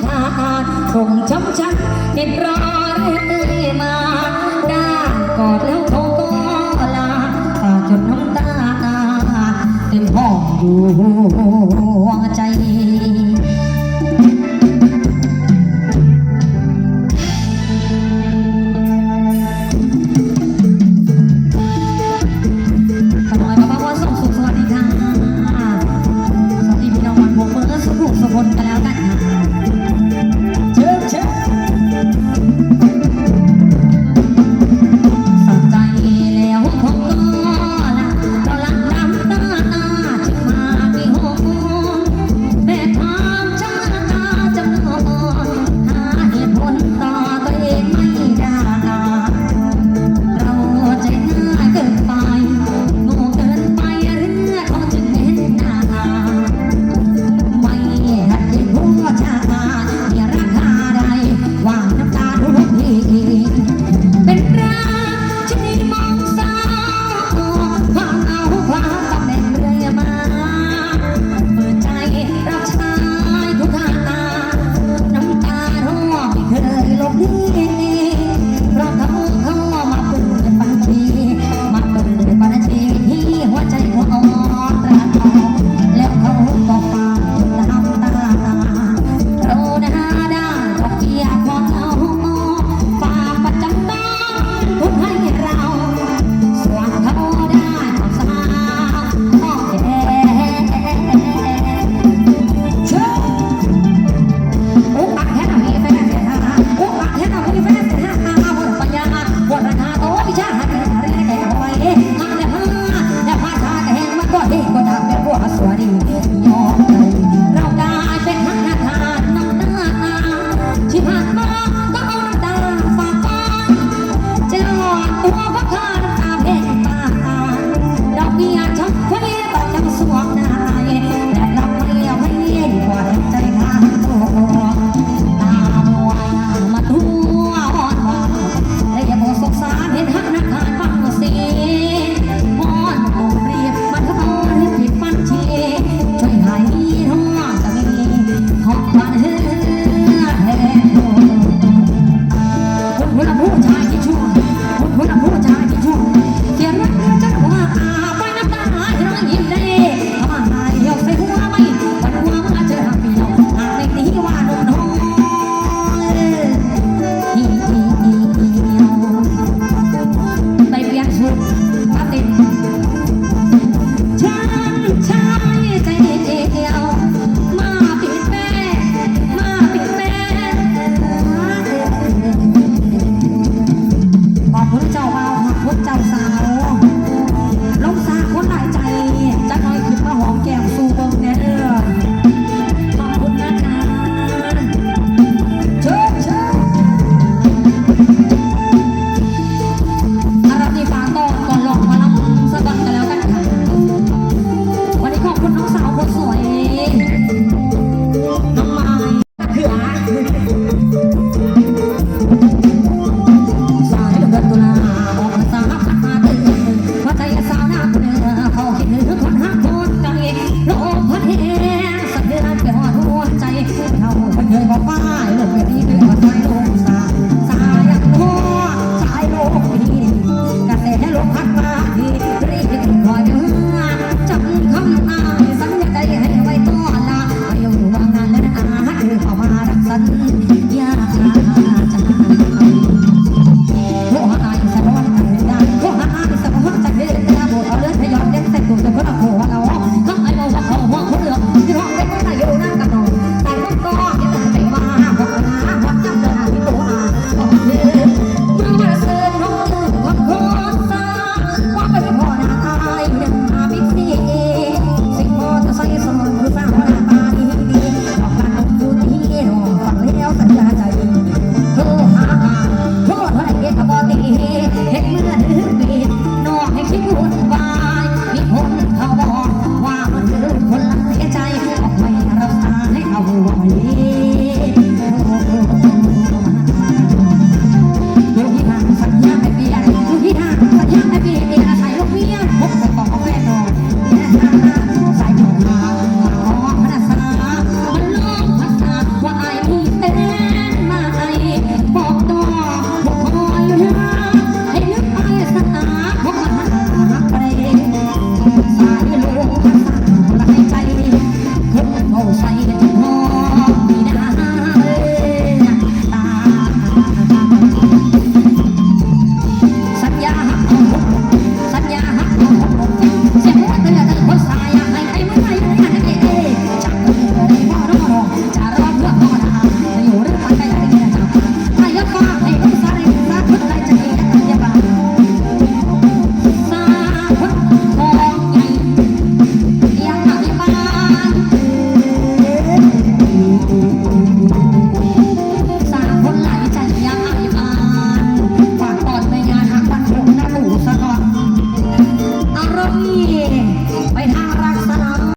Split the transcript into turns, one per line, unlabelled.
ทานคงช้ำชันเห็นรอเรื่อยมาด้ากอดแล้วเขก็ลาตาจนน้ำตาเต็มห้องอยู่ Thank you.